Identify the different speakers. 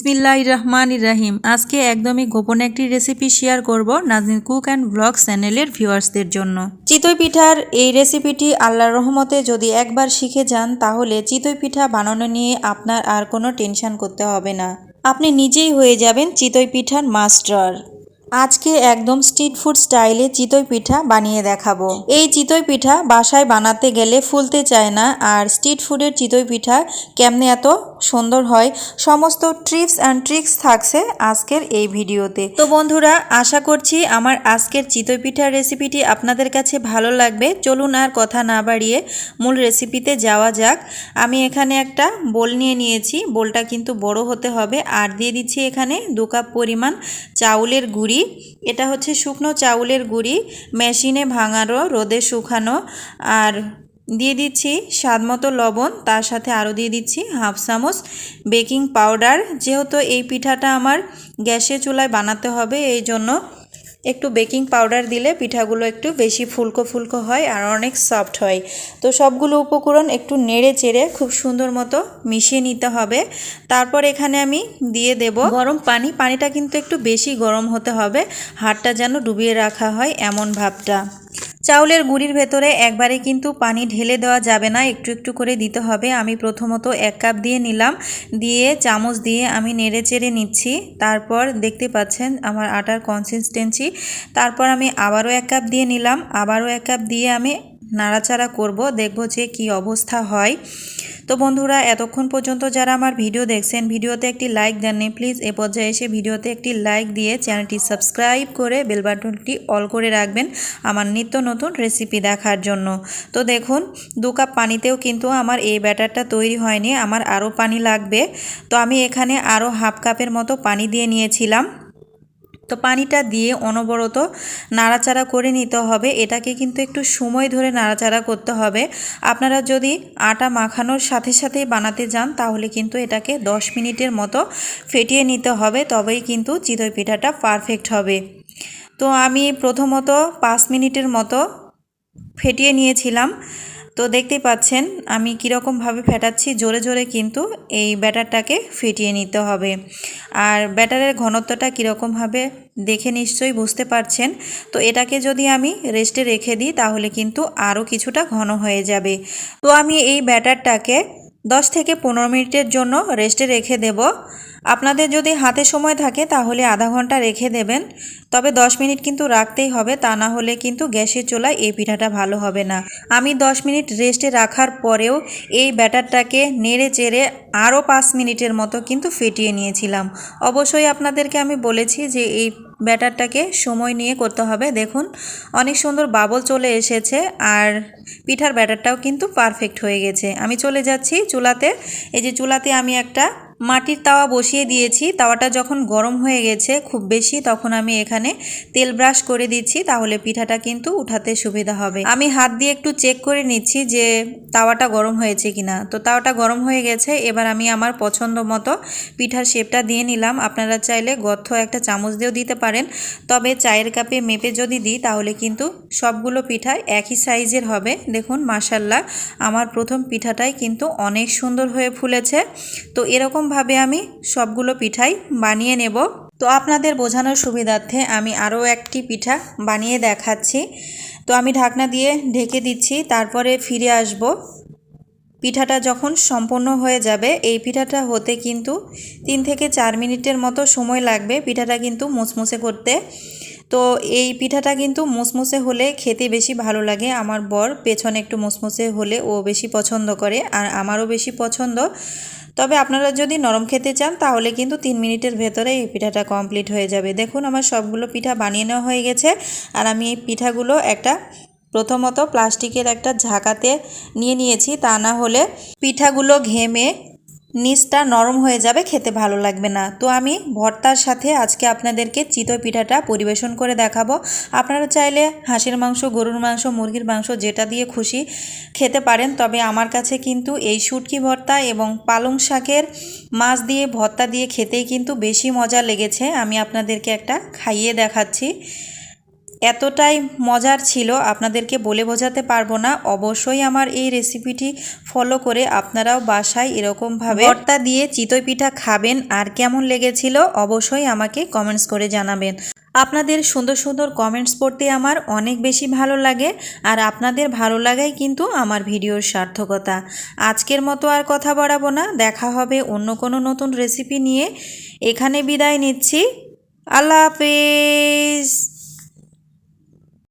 Speaker 1: বিসমিল্লাহ রহমান রহিম। আজকে একদমই গোপন একটি রেসিপি শেয়ার করব নাজনীন কুক অ্যান্ড ব্লগ চ্যানেলের ভিউয়ার্সদের জন্য। চিতই পিঠার এই রেসিপিটি আল্লাহর রহমতে যদি একবার শিখে যান, তাহলে চিতই পিঠা বানানো নিয়ে আপনার আর কোনো টেনশন করতে হবে না। আপনি নিজেই হয়ে যাবেন চিতই পিঠার মাস্টার আজকে একদম স্ট্রিট ফুড স্টাইলে চিতই পিঠা বানিয়ে দেখাবো। এই চিতই পিঠা বাসায় বানাতে গেলে ফুলতে চায় না, আর স্ট্রিট ফুডের চিতই পিঠা কেমনে এত সুন্দর হয়, সমস্ত ট্রিপস অ্যান্ড ট্রিক্স থাকছে আজকের এই ভিডিওতে। তো বন্ধুরা, আশা করছি আমার আজকের চিতই পিঠার রেসিপিটি আপনাদের কাছে ভালো লাগবে। চলুন আর কথা না বাড়িয়ে মূল রেসিপিতে যাওয়া যাক। আমি এখানে একটা বোল নিয়ে নিয়েছি। বোলটা কিন্তু বড় হতে হবে, আর দিয়ে দিচ্ছি এখানে দু কাপ পরিমাণ চাউলের গুঁড়ি। এটা হচ্ছে শুকনো চাউলের গুড়ি, মেশিনে ভাঙানো, রোদে শুকানো, আর দিয়ে দিচ্ছি স্বাদ মতো লবণ, তার সাথে আরও দিয়ে দিচ্ছি হাফ চামচ বেকিং পাউডার। যেহেতু এই পিঠাটা আমার গ্যাসে চুলায় বানাতে হবে, এই জন্য একটু বেকিং পাউডার দিলে পিঠাগুলো একটু বেশি ফুলকো ফুলকো হয় আর অনেক সফট হয়। তো সবগুলো উপকরণ একটু নেড়ে চেড়ে খুব সুন্দর মতো মিশিয়ে নিতে হবে। তারপর এখানে আমি দিয়ে দেব গরম পানি। পানিটা কিন্তু একটু বেশি গরম হতে হবে। হাতটা যেন ডুবিয়ে রাখা হয় এমন ভাবটা। চাউলের গুঁড়ির ভেতরে একবারে কিন্তু পানি ঢেলে দেওয়া যাবে না, একটু একটু করে দিতে হবে। আমি প্রথমত এক কাপ দিয়ে নিলাম, দিয়ে চামচ দিয়ে আমি নেড়ে চেড়ে নিচ্ছি। তারপর দেখতে পাচ্ছেন আমার আটার কনসিস্টেন্সি তারপর আমি আবারও এক কাপ দিয়ে নিলাম, আবারও এক কাপ দিয়ে আমি নাড়াচাড়া করব, দেখব যে কি অবস্থা হয়। তো বন্ধুরা, এতক্ষণ পর্যন্ত যারা আমার ভিডিও দেখছেন, ভিডিওতে একটি লাইক দেননি প্লিজ এ পর্যায়ে এসে ভিডিওতে একটি লাইক দিয়ে চ্যানেলটি সাবস্ক্রাইব করে বেল বাটনটি অল করে রাখবেন আমার নিত্য নতুন রেসিপি দেখার জন্য। তো দেখুন, দু কাপ পানিতেও কিন্তু আমার এই ব্যাটারটা তৈরি হয়নি, আমার আরও পানি লাগবে। তো আমি এখানে আরও হাফ কাপের মতো পানি দিয়ে নিয়েছিলাম। তো পানিটা দিয়ে অনবরত নাড়াচাড়া করে নিতে হবে। এটাকে কিন্তু একটু সময় ধরে নাড়াচাড়া করতে হবে। আপনারা যদি আটা মাখানোর সাথে সাথেই বানাতে যান, তাহলে কিন্তু এটাকে 10 মিনিটের মতো ফেটিয়ে নিতে হবে, তবেই কিন্তু চিতই পিঠাটা পারফেক্ট হবে। তো আমি প্রথমত পাঁচ মিনিটের মতো ফেটিয়ে নিয়েছিলাম। তো দেখতেই পাচ্ছেন, আমি কীরকমভাবে ফেটাচ্ছি, জোরে জোরে কিন্তু এই ব্যাটারটাকে ফিটিয়ে নিতে হবে। আর ব্যাটারের ঘনত্বটা কীরকমভাবে দেখে নিশ্চয়ই বুঝতে পারছেন। তো এটাকে যদি আমি রেস্টে রেখে দিই, তাহলে কিন্তু আরও কিছুটা ঘন হয়ে যাবে। তো আমি এই ব্যাটারটাকে 10 থেকে পনেরো মিনিটের জন্য রেস্টে রেখে দেব। আপনাদের যদি হাতে সময় থাকে তাহলে আধা ঘণ্টা রেখে দেবেন। তবে 10 মিনিট কিন্তু রাখতেই হবে, তা না হলে কিন্তু গ্যাসের চুলায় এই পিঠাটা ভালো হবে না। আমি 10 মিনিট রেস্টে রাখার পরেও এই ব্যাটারটাকে নেড়ে চেড়ে আরও পাঁচ মিনিটের মতো কিন্তু ফেটিয়ে নিয়েছিলাম। অবশ্যই আপনাদেরকে আমি বলেছি যে এই ব্যাটারটাকে সময় নিয়ে করতে হবে। দেখুন, অনেক সুন্দর বাবল চলে এসেছে আর পিঠার ব্যাটারটাও কিন্তু পারফেক্ট হয়ে গেছে। আমি চলে যাচ্ছি চুলাতে। এই যে চুলাতে আমি একটা মাটির তাওয়া বসিয়ে দিয়েছি। তাওয়াটা যখন গরম হয়ে গেছে খুব বেশি, তখন আমি এখানে তেল ব্রাশ করে দিচ্ছি, তাহলে পিঠাটা কিন্তু উঠাতে সুবিধা হবে। আমি হাত দিয়ে একটু চেক করে নিচ্ছি যে তাওয়াটা গরম হয়েছে কিনা। তো তাওয়াটা গরম হয়ে গেছে, এবার আমি আমার পছন্দ মতো পিঠার শেপটা দিয়ে নিলাম। আপনারা চাইলে গর্থ একটা চামচ দিয়েও দিতে পারেন, তবে চায়ের কাপে মেপে যদি দিই, তাহলে কিন্তু সবগুলো পিঠা একই সাইজের হবে। দেখুন মাসাল্লাহ আমার প্রথম পিঠাটাই কিন্তু অনেক সুন্দর হয়ে ফুলেছে। তো এরকম ভাবে আমি সবগুলো পিঠাই বানিয়ে নেব। তো আপনাদের বোঝানোর সুবিধার্থে আমি আরও একটি পিঠা বানিয়ে দেখাচ্ছি। তো আমি ঢাকনা দিয়ে ঢেকে দিচ্ছি, তারপরে ফিরে আসব। পিঠাটা যখন সম্পূর্ণ হয়ে যাবে, এই পিঠাটা হতে কিন্তু তিন থেকে চার মিনিটের মতো সময় লাগবে পিঠাটা কিন্তু মুচমুচে করতে। তো এই পিঠাটা কিন্তু মুসমুসে হলে খেতে বেশি ভালো লাগে। আমার বর পেছনে একটু মুসমুসে হলে ও বেশি পছন্দ করে আর আমারও বেশি পছন্দ। তবে আপনারা যদি নরম খেতে চান তাহলে কিন্তু তিন মিনিটের ভেতরে এই পিঠাটা কমপ্লিট হয়ে যাবে। দেখুন আমার সবগুলো পিঠা বানিয়ে নেওয়া হয়ে গেছে আর আমি এই পিঠাগুলো একটা প্রথমত প্লাস্টিকের একটা ঝাঁকাতে নিয়ে নিয়েছি। তা না হলে পিঠাগুলো ঘেমে নিচটা নরম হয়ে যাবে, খেতে ভালো লাগবে না। তো আমি ভর্তার সাথে আজকে আপনাদেরকে চিতই পিঠাটা পরিবেশন করে দেখাবো। আপনারা চাইলে হাঁসের মাংস, গরুর মাংস, মুরগির মাংস যেটা দিয়ে খুশি খেতে পারেন। তবে আমার কাছে কিন্তু এই শুটকি ভর্তা এবং পালং শাকের মাছ দিয়ে, ভর্তা দিয়ে খেতেই কিন্তু বেশি মজা লেগেছে। আমি আপনাদেরকে একটা খাইয়ে দেখাচ্ছি। এতটাই মজার ছিল, আপনাদেরকে বলে বোঝাতে পারব না। অবশ্যই আমার এই রেসিপিটি ফলো করে আপনারাও বাসায় এরকমভাবে ভর্তা দিয়ে চিতই পিঠা খাবেন। আর কেমন লেগেছিল অবশ্যই আমাকে কমেন্টস করে জানাবেন। আপনাদের সুন্দর সুন্দর কমেন্টস পড়তে আমার অনেক বেশি ভালো লাগে আর আপনাদের ভালো লাগাই কিন্তু আমার ভিডিওর সার্থকতা। আজকের মতো আর কথা বাড়াবো না, দেখা হবে অন্য কোনো নতুন রেসিপি নিয়ে। এখানে বিদায় নিচ্ছি। আল্লাহ হাফেজ।